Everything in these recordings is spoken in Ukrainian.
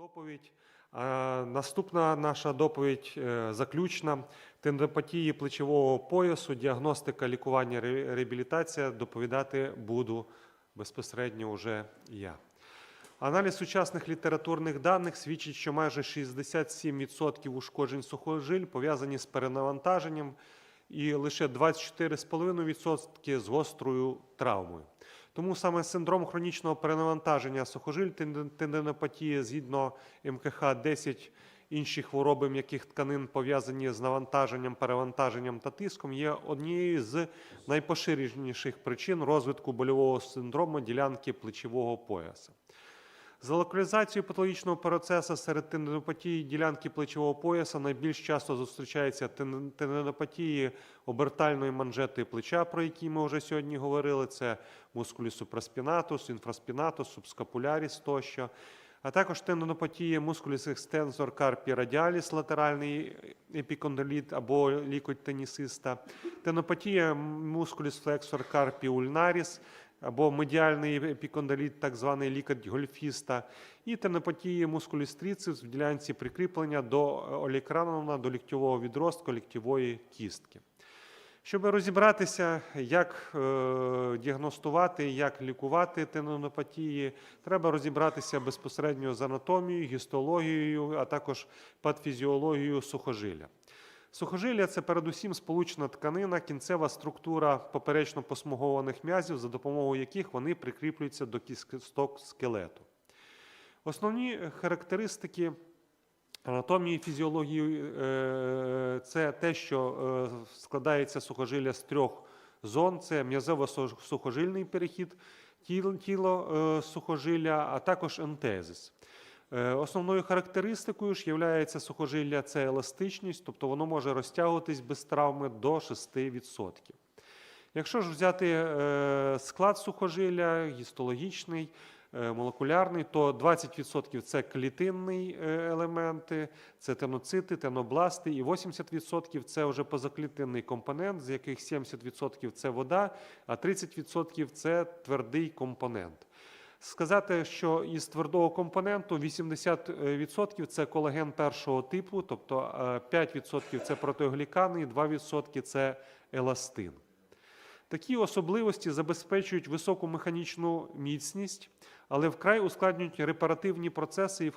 доповідь. Наступна наша доповідь е, заключна. Тендопатії плечового поясу, діагностика, лікування, ре- реабілітація. Доповідати буду безпосередньо вже я. Аналіз сучасних літературних даних свідчить, що майже 67% ушкоджень сухожиль пов'язані з перенавантаженням і лише 24,5% з гострою травмою. Тому саме синдром хронічного перенавантаження сухожиль, тенден- згідно МКХ 10 інші хвороби м'яких тканин пов'язані з навантаженням, перевантаженням та тиском, є однією з найпоширеніших причин розвитку больового синдрому ділянки плечового пояса. За локалізацією патологічного процесу серед тендинопатії ділянки плечового пояса найбільш часто зустрічаються тен- тендинопатії обертальної манжети плеча, про які ми вже сьогодні говорили. Це мускулі супраспінатус, інфраспінатус, субскапуляріс тощо. А також тендинопатія мускуліс екстенсор карпі радіаліс, латеральний епікондиліт або лікоть тенісиста, тендинопатія мускуліс флексор карпі ульнаріс, або медіальний епікондиліт, так званий лікоть гольфіста, і тенопатії мускуліс в ділянці прикріплення до олікранона, до ліктьового відростку ліктьової кістки. Щоб розібратися, як е, діагностувати, як лікувати тендинопатії, треба розібратися безпосередньо з анатомією, гістологією, а також патфізіологією сухожилля. Сухожилля це передусім сполучна тканина, кінцева структура поперечно посмугованих м'язів, за допомогою яких вони прикріплюються до кісток скелету. Основні характеристики анатомії і фізіології е, це те, що е, складається сухожилля з трьох зон: це м'язово-сухожильний перехід, тіло, е, сухожилля, а також ентезис. Е, Основною характеристикою ж є сухожилля це еластичність, тобто воно може розтягуватись без травми до 6%. Якщо ж взяти е, склад сухожилля, гістологічний, е, молекулярний, то 20% це клітинні елементи, це теноцити, тенобласти, і 80% це вже позаклітинний компонент, з яких 70% це вода, а 30% це твердий компонент. Сказати, що із твердого компоненту 80% це колаген першого типу, тобто е, 5% це протеоглікани і 2% це еластин. Такі особливості забезпечують високу механічну міцність, але вкрай ускладнюють репаративні процеси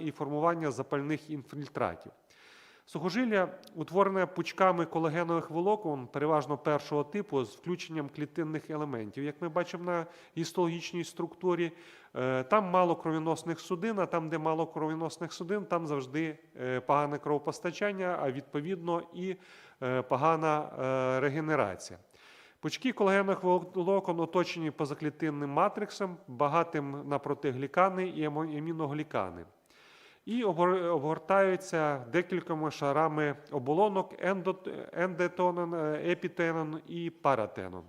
і формування запальних інфільтратів. Сухожилля утворене пучками колагенових волокон, переважно першого типу, з включенням клітинних елементів. Як ми бачимо на гістологічній структурі, е, там мало кровоносних судин, а там, де мало кровоносних судин, там завжди е, погане кровопостачання, а відповідно і е, погана регенерація. Пучки колагенових волокон оточені позаклітинним матриксом, багатим на протеглікани і аміноглікани. І обгортаються декількома шарами оболонок ендот- ендотенон, е, епітенон і паратенон.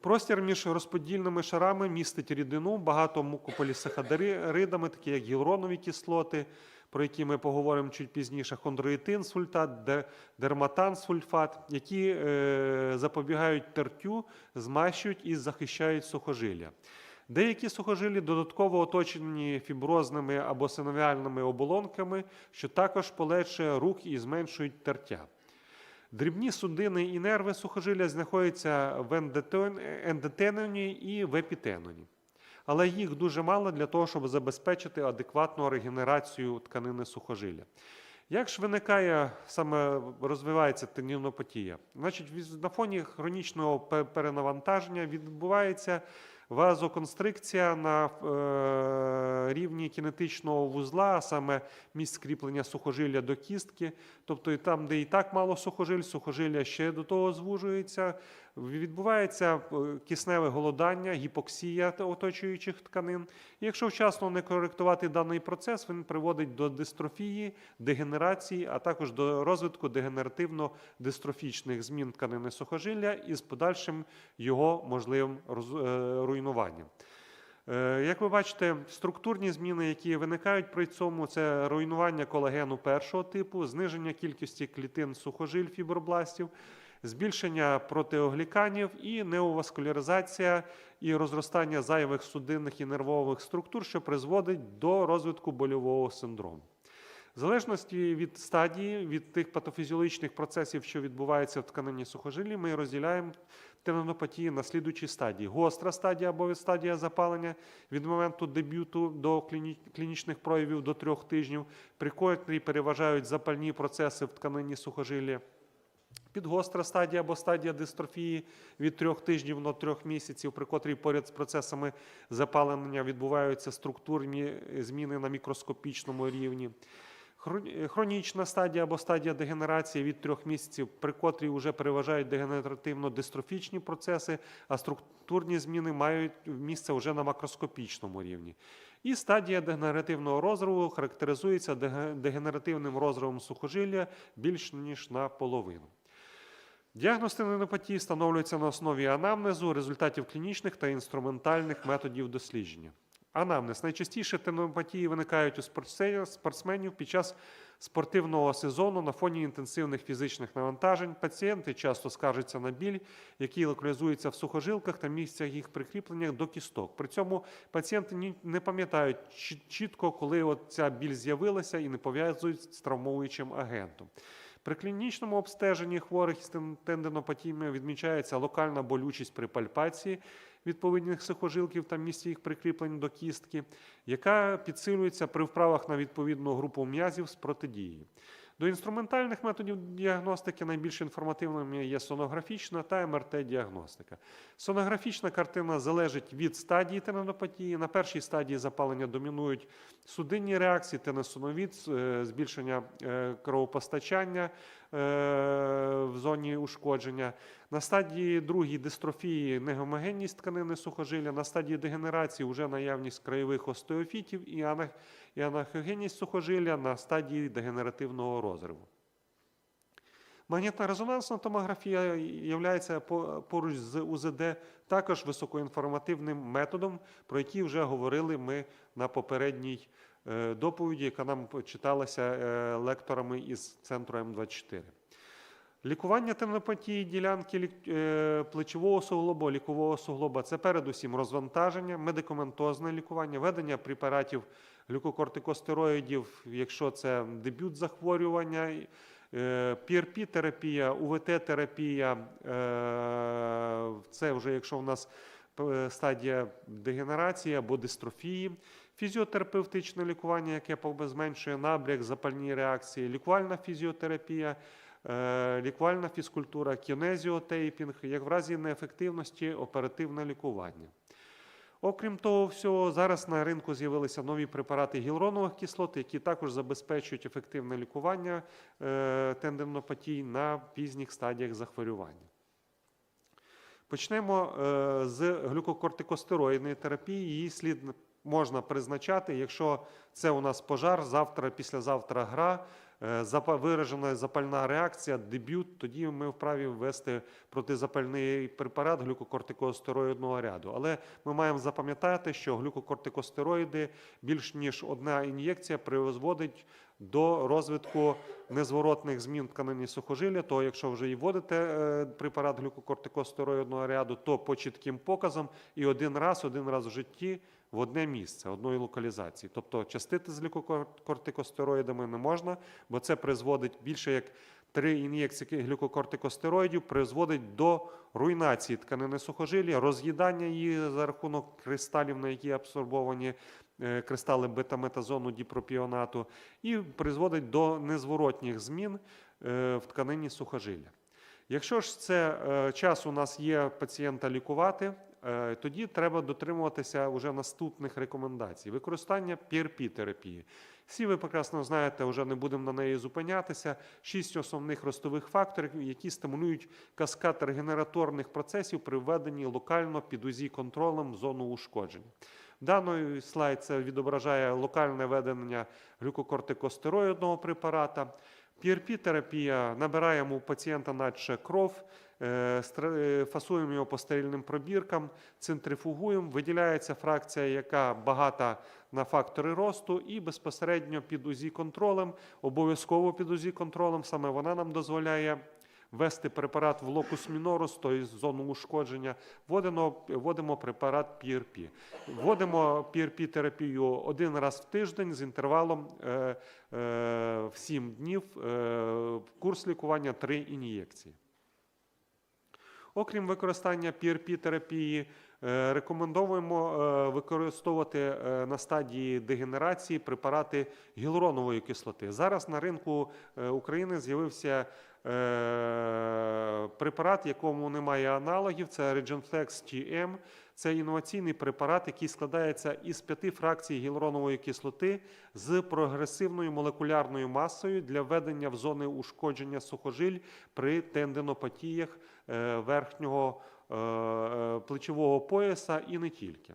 Простір між розподільними шарами містить рідину, багато мукополісахаридами, такі як гіалуронові кислоти, про які ми поговоримо чуть пізніше, хондроїтин сульфат, дерматан сульфат, які е, запобігають тертю, змащують і захищають сухожилля. Деякі сухожилі додатково оточені фіброзними або синовіальними оболонками, що також полегшує рух і зменшують тертя. Дрібні судини і нерви сухожилля знаходяться в ендотен- ендотеноні і в епітеноні. Але їх дуже мало для того, щоб забезпечити адекватну регенерацію тканини сухожилля. Як ж виникає саме розвивається тендінопатія? Значить, на фоні хронічного перенавантаження відбувається вазоконстрикція на е, рівні кінетичного вузла, а саме місць кріплення сухожилля до кістки. Тобто і там, де і так мало сухожиль, сухожилля ще до того звужується. Відбувається е, кисневе голодання, гіпоксія оточуючих тканин. Якщо вчасно не коректувати даний процес, він приводить до дистрофії, дегенерації, а також до розвитку дегенеративно-дистрофічних змін тканини сухожилля із подальшим його можливим е, руйнуванням. Е, Як ви бачите, структурні зміни, які виникають при цьому, це руйнування колагену першого типу, зниження кількості клітин сухожиль фібробластів, збільшення протиогліканів і неоваскуляризація і розростання зайвих судинних і нервових структур, що призводить до розвитку больового синдрому. В залежності від стадії, від тих патофізіологічних процесів, що відбуваються в тканині сухожилі, ми розділяємо тендинопатії на слідучі стадії. Гостра стадія або стадія запалення від моменту дебюту до клінічних проявів до трьох тижнів, при котрій переважають запальні процеси в тканині сухожилля. Підгостра стадія або стадія дистрофії від трьох тижнів до трьох місяців, при котрій поряд з процесами запалення відбуваються структурні зміни на мікроскопічному рівні. Хронічна стадія або стадія дегенерації від трьох місяців, при котрій вже переважають дегенеративно-дистрофічні процеси, а структурні зміни мають місце вже на макроскопічному рівні. І стадія дегенеративного розриву характеризується дегенеративним розривом сухожилля більш ніж наполовину. Діагноз тендинопатії встановлюється на основі анамнезу, результатів клінічних та інструментальних методів дослідження. Анамнез. Найчастіше тендинопатії виникають у спортсменів під час спортивного сезону на фоні інтенсивних фізичних навантажень. Пацієнти часто скаржаться на біль, який локалізується в сухожилках та місцях їх прикріплення до кісток. При цьому пацієнти не пам'ятають чітко, коли ця біль з'явилася і не пов'язують з травмуючим агентом. При клінічному обстеженні хворих з тен- тендинопатіями відмічається локальна болючість при пальпації відповідних сухожилків та місці їх прикріплень до кістки, яка підсилюється при вправах на відповідну групу м'язів з протидією. До інструментальних методів діагностики найбільш інформативними є сонографічна та МРТ-діагностика. Сонографічна картина залежить від стадії тендинопатії. На першій стадії запалення домінують судинні реакції, тенесоновід, е, збільшення е, кровопостачання е, в зоні ушкодження. На стадії другій дистрофії негомогенність тканини сухожилля, на стадії дегенерації вже наявність краєвих остеофітів і ана- і анахогенність сухожилля на стадії дегенеративного розриву. Магнітно-резонансна томографія є поруч з УЗД також високоінформативним методом, про який вже говорили ми на попередній е, доповіді, яка нам читалася е, лекторами із центру М24. Лікування тендинопатії ділянки е, плечового суглоба, лікового суглоба це передусім розвантаження, медикаментозне лікування, ведення препаратів глюкокортикостероїдів, якщо це дебют захворювання, е, PRP-терапія, УВТ-терапія, е, це вже якщо в нас е, стадія дегенерації або дистрофії, фізіотерапевтичне лікування, яке зменшує набряк, запальні реакції, лікувальна фізіотерапія, лікувальна фізкультура, кінезіотейпінг, як в разі неефективності оперативне лікування. Окрім того всього, зараз на ринку з'явилися нові препарати гіалуронових кислот, які також забезпечують ефективне лікування е, тендинопатій на пізніх стадіях захворювання. Почнемо е, з глюкокортикостероїдної терапії. Її слід можна призначати, якщо це у нас пожар, завтра, післязавтра гра, виражена запальна реакція, дебют, тоді ми вправі ввести протизапальний препарат глюкокортикостероїдного ряду. Але ми маємо запам'ятати, що глюкокортикостероїди більш ніж одна ін'єкція призводить до розвитку незворотних змін тканині сухожилля, то якщо вже і вводите е, препарат глюкокортикостероїдного ряду, то по чітким показам і один раз, один раз в житті в одне місце, одної локалізації. Тобто частити з глюкокортикостероїдами не можна, бо це призводить більше як три ін'єкції глюкокортикостероїдів призводить до руйнації тканини сухожилля, роз'їдання її за рахунок кристалів, на які абсорбовані е, кристали бета-метазону діпропіонату, і призводить до незворотніх змін е, в тканині сухожилля. Якщо ж це е, час у нас є пацієнта лікувати, тоді треба дотримуватися вже наступних рекомендацій. Використання PRP-терапії. Всі ви прекрасно знаєте, вже не будемо на неї зупинятися. Шість основних ростових факторів, які стимулюють каскад регенераторних процесів при введенні локально під УЗІ контролем в зону ушкодження. Даний слайд це відображає локальне ведення глюкокортикостероїдного препарата. PRP-терапія набираємо у пацієнта наче кров, е, е, фасуємо його по стерильним пробіркам, центрифугуємо, виділяється фракція, яка багата на фактори росту, і безпосередньо під УЗІ контролем, обов'язково під УЗІ контролем, саме вона нам дозволяє ввести препарат в локус мінорус, тобто зону ушкодження, вводимо, вводимо препарат PRP. Вводимо PRP-терапію один раз в тиждень з інтервалом е, е, в 7 днів, е, курс лікування 3 ін'єкції. Окрім використання PRP-терапії, е, рекомендуємо е, використовувати е, на стадії дегенерації препарати гіалуронової кислоти. Зараз на ринку України з'явився препарат, якому немає аналогів. Це Regenflex TM. Це інноваційний препарат, який складається із п'яти фракцій гіалуронової кислоти з прогресивною молекулярною масою для введення в зони ушкодження сухожиль при тендинопатіях е, верхнього е, е, плечового пояса і не тільки.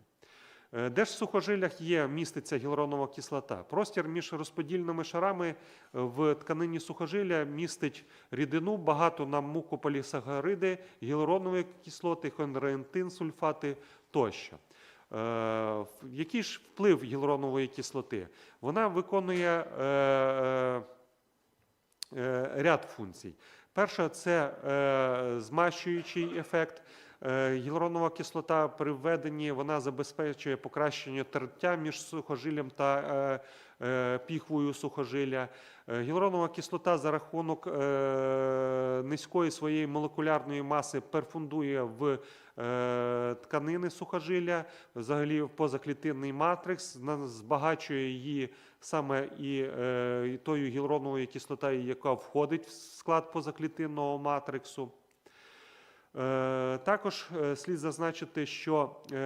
Е, Де ж в сухожилях є міститься гіалуронова кислота? Простір між розподільними шарами е, в тканині сухожилля містить рідину, багато на мукополісахариди, гіалуронові кислоти, хондроентин, сульфати тощо. Е, Який ж вплив гіалуронової кислоти? Вона виконує ряд функцій. Перша це змащуючий ефект. Е, Гіалуронова кислота при введенні вона забезпечує покращення тертя між сухожиллям та е, е, піхвою сухожилля. Гіалуронова кислота за рахунок низької своєї молекулярної маси перфундує в тканини сухожилля, взагалі в позаклітинний матрикс, збагачує її саме і тою гіалуроновою кислотою, яка входить в склад позаклітинного матриксу. Е, Також е, слід зазначити, що е,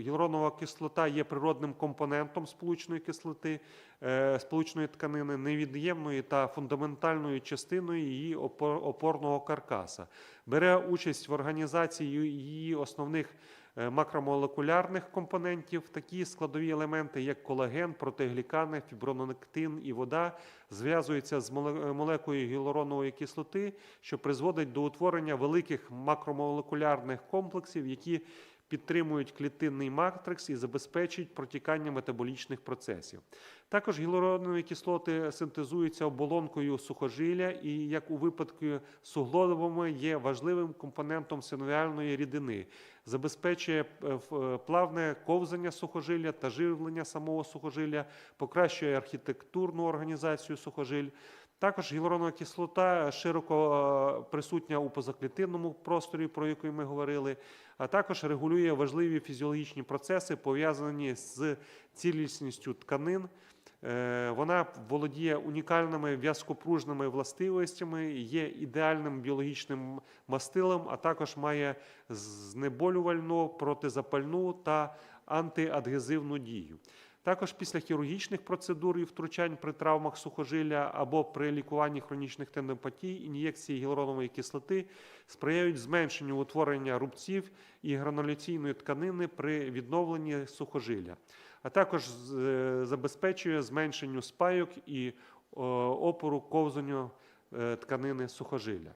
гіалуронова кислота є природним компонентом сполучної кислоти, сполучної тканини, невід'ємною та фундаментальною частиною її опор- опорного каркаса. Бере участь в організації її основних макромолекулярних компонентів, такі складові елементи, як колаген, протеглікани, фібронектин і вода, зв'язуються з моле- молекулою гіалуронової кислоти, що призводить до утворення великих макромолекулярних комплексів, які підтримують клітинний матрикс і забезпечують протікання метаболічних процесів. Також гіалуронові кислоти синтезуються оболонкою сухожилля і, як у випадку з суглобами, є важливим компонентом синовіальної рідини, забезпечує е, е, плавне ковзання сухожилля та живлення самого сухожилля, покращує архітектурну організацію сухожиль. Також гіалуронова кислота широко е, присутня у позаклітинному просторі, про який ми говорили, а також регулює важливі фізіологічні процеси, пов'язані з цілісністю тканин. Е, Вона володіє унікальними в'язкопружними властивостями, є ідеальним біологічним мастилом, а також має знеболювальну, протизапальну та антиадгезивну дію. Також після хірургічних процедур і втручань при травмах сухожилля або при лікуванні хронічних тендопатій ін'єкції гіалуронової кислоти сприяють зменшенню утворення рубців і грануляційної тканини при відновленні сухожилля, а також е, забезпечує зменшенню спайок і опору ковзанню е, тканини сухожилля.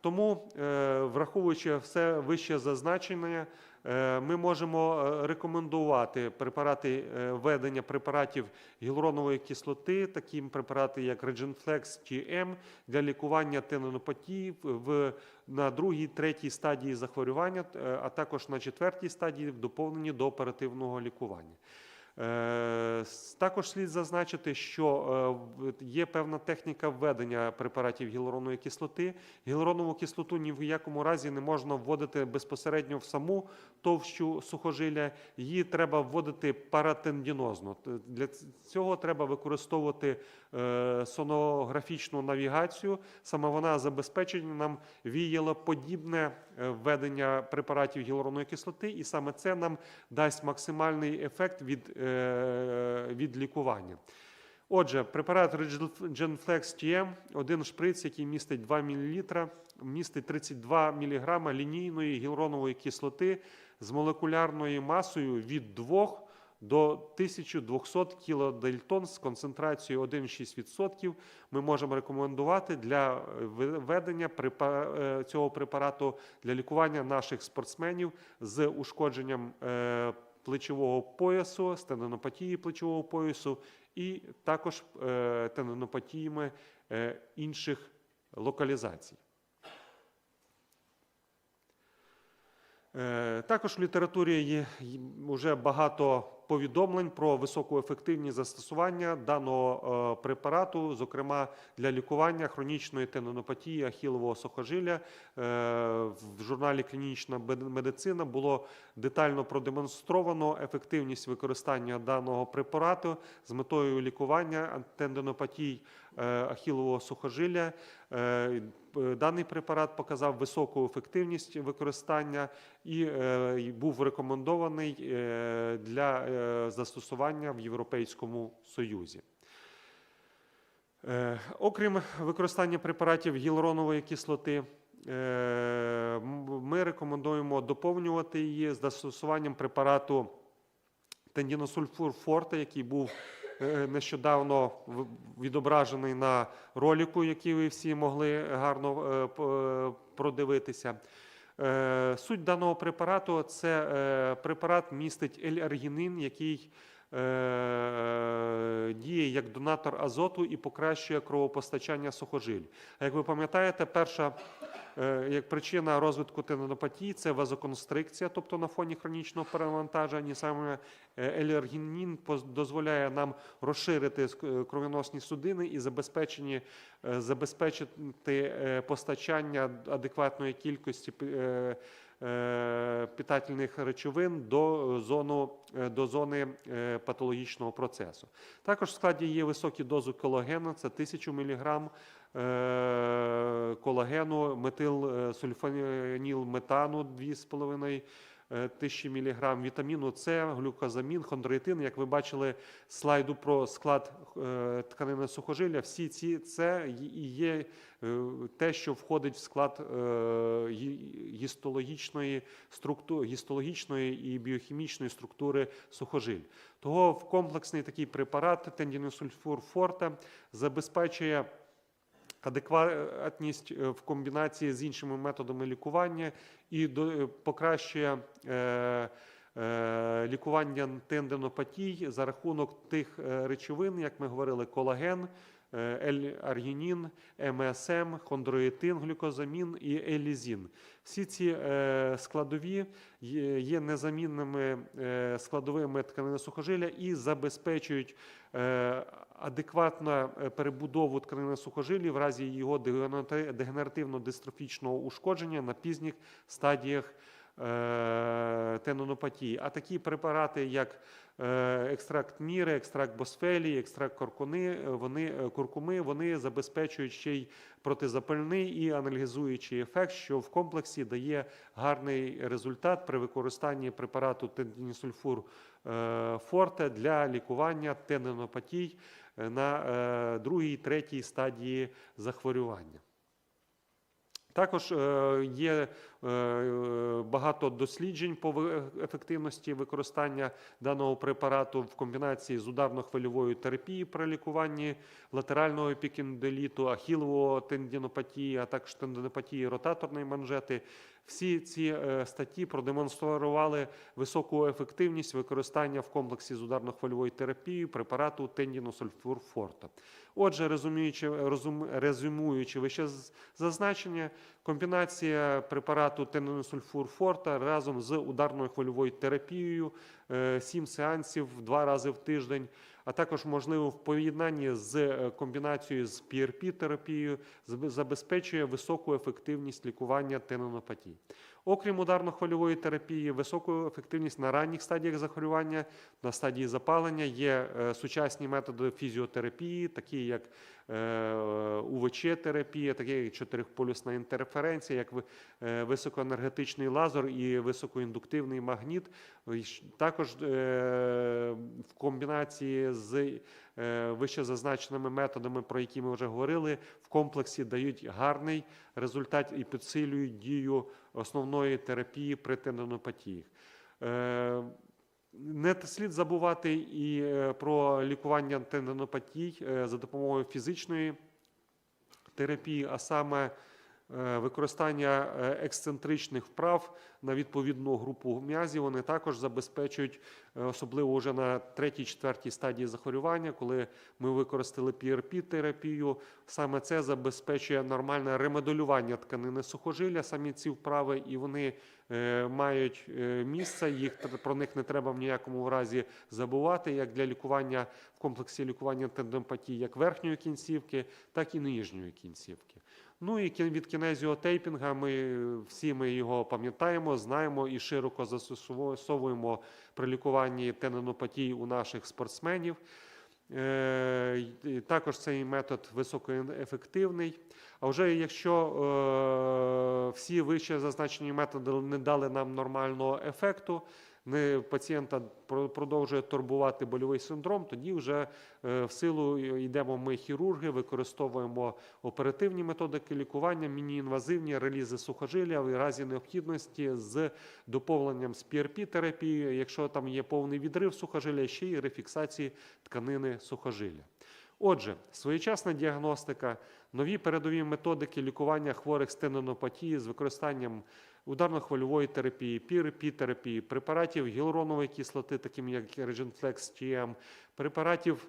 Тому, е, враховуючи все вище зазначення, е, ми можемо е, рекомендувати препарати введення препаратів гіалуронової кислоти, такі препарати, як Regenflex TM, для лікування тендинопатії в на другій, третій стадії захворювання, а також на четвертій стадії в доповненні до оперативного лікування. Е, Також слід зазначити, що е, є певна техніка введення препаратів гіалуронової кислоти. Гіалуронову кислоту ні в якому разі не можна вводити безпосередньо в саму товщу сухожилля. Її треба вводити паратендінозно. Для цього треба використовувати е, сонографічну навігацію. Саме вона забезпечить нам віялоподібне введення препаратів гіалуронової кислоти, і саме це нам дасть максимальний ефект від, від лікування. Отже, препарат Regenflex TM, один шприц, який містить 2 мл, містить 32 мг лінійної гіалуронової кислоти з молекулярною масою від 2 до 1200 кілодельтон з концентрацією 1,6%. Ми можемо рекомендувати для е, введення е, цього препарату для лікування наших спортсменів з ушкодженням е, плечового поясу, з тендинопатії плечового поясу, і також тенонопатіями е, інших локалізацій. Е, Також в літературі є вже багато повідомлень про високу ефективність застосування даного е, препарату, зокрема для лікування хронічної тендинопатії ахілового сухожилля. Е, В журналі Клінічна медицина було детально продемонстровано ефективність використання даного препарату з метою лікування тендинопатій е, ахілового сухожилля. Е, п- Даний препарат показав високу ефективність використання і е, був рекомендований е, для е, застосування в Європейському Союзі. Е, Окрім використання препаратів гіалуронової кислоти, е, ми рекомендуємо доповнювати її з застосуванням препарату тендіносульфур форте, який був е, нещодавно відображений на роліку, який ви всі могли гарно е, продивитися. Е, Суть даного препарату це е, препарат містить L-аргінин, який е, діє як донатор азоту і покращує кровопостачання сухожиль. А як ви пам'ятаєте, перша е, як причина розвитку тендинопатії це вазоконстрикція, тобто на фоні хронічного перевантаження. Саме е, поз- дозволяє нам розширити е, кровоносні судини і забезпечені, е, забезпечити е, постачання адекватної кількості е, е, питательних речовин до, зону, е, до зони е, патологічного процесу. Також в складі є високі дози колагену, це 1000 мг е, колагену, метил е, сульфаніл метану 2,5 е, тисячі мг, вітаміну С, глюкозамін, хондроїтин. Як ви бачили слайду про склад е, тканини сухожилля, всі ці це і є е, те, що входить в склад е, гістологічної структури, гістологічної і біохімічної структури сухожиль. Того в комплексний такий препарат тендіносульфур форте забезпечує адекватність е, в комбінації з іншими методами лікування і е, покращує е, лікування тендинопатій за рахунок тих речовин, як ми говорили, колаген, L-аргінін, МСМ, хондроїтин, глюкозамін і елізін. Всі ці е, складові є незамінними е, складовими тканини сухожилля і забезпечують е, адекватну е, перебудову тканини сухожилля в разі його дегенеративно-дистрофічного ушкодження на пізніх стадіях е, тендинопатії. А такі препарати, як е, екстракт міри, екстракт босфелії, екстракт куркуни, е, вони, е, куркуми, вони забезпечують ще й протизапальний і анальгезуючий ефект, що в комплексі дає гарний результат при використанні препарату тендінсульфур е, форте для лікування тендинопатій е, на е, другій, третій стадії захворювання. Також е, є е, багато досліджень по ефективності використання даного препарату в комбінації з ударно-хвильовою терапією при лікуванні латерального епікінделіту, ахілового тендінопатії, а також тендинопатії ротаторної манжети. Всі ці е, статті продемонстрували високу ефективність використання в комплексі з ударно-хвильовою терапією препарату тендіносульфур форта. Отже, резумуючи, розум, резюмуючи вище зазначення, комбінація препарату тендиносульфур форта разом з ударною хвильовою терапією, 7 сеансів два рази в тиждень, а також можливо в поєднанні з е, комбінацією з PRP-терапією забезпечує високу ефективність лікування тендинопатій. Окрім ударно-хвильової терапії, високу ефективність на ранніх стадіях захворювання, на стадії запалення є е, сучасні методи фізіотерапії, такі як е, УВЧ-терапія, такі як чотирьохполюсна інтерференція, як е, високоенергетичний лазер і високоіндуктивний магніт. Також е, в комбінації з е, вище зазначеними методами, про які ми вже говорили, в комплексі дають гарний результат і підсилюють дію основної терапії при тендинопатіях. Е, Не слід забувати і е, про лікування тендинопатій е, за допомогою фізичної терапії, а саме використання е, ексцентричних вправ на відповідну групу м'язів. Вони також забезпечують, е, особливо вже на третій, четвертій стадії захворювання, коли ми використали PRP-терапію. Саме це забезпечує нормальне ремоделювання тканини сухожилля, самі ці вправи, і вони е, мають е, місце. Їх про них не треба в ніякому разі забувати, як для лікування в комплексі лікування тендинопатії як верхньої кінцівки, так і нижньої кінцівки. Ну і від кінезіотейпінга ми всі ми його пам'ятаємо, знаємо і широко застосовуємо при лікуванні тендинопатії у наших спортсменів. Е, Також цей метод високоефективний. А вже якщо е, всі вище зазначені методи не дали нам нормального ефекту, не пацієнта про- продовжує турбувати больовий синдром, тоді вже е, в силу йдемо ми хірурги, використовуємо оперативні методики лікування, міні-інвазивні релізи сухожилля в разі необхідності з доповненням з PRP терапії якщо там є повний відрив сухожилля, ще й рефіксації тканини сухожилля. Отже, своєчасна діагностика, нові передові методики лікування хворих з тендинопатії з використанням ударно-хвильової терапії, PRP-терапії, препаратів гіалуронової кислоти, таким як Regenflex TM, препаратів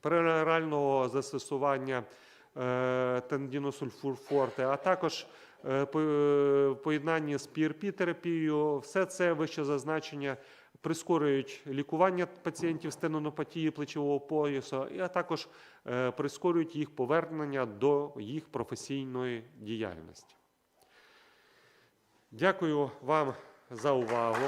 перорального застосування е, тендіносульфур а також е, е, в поєднанні з PRP-терапією, все це вище зазначення прискорюють лікування пацієнтів з тендинопатії плечового поясу, а також е, прискорюють їх повернення до їх професійної діяльності. Дякую вам за увагу.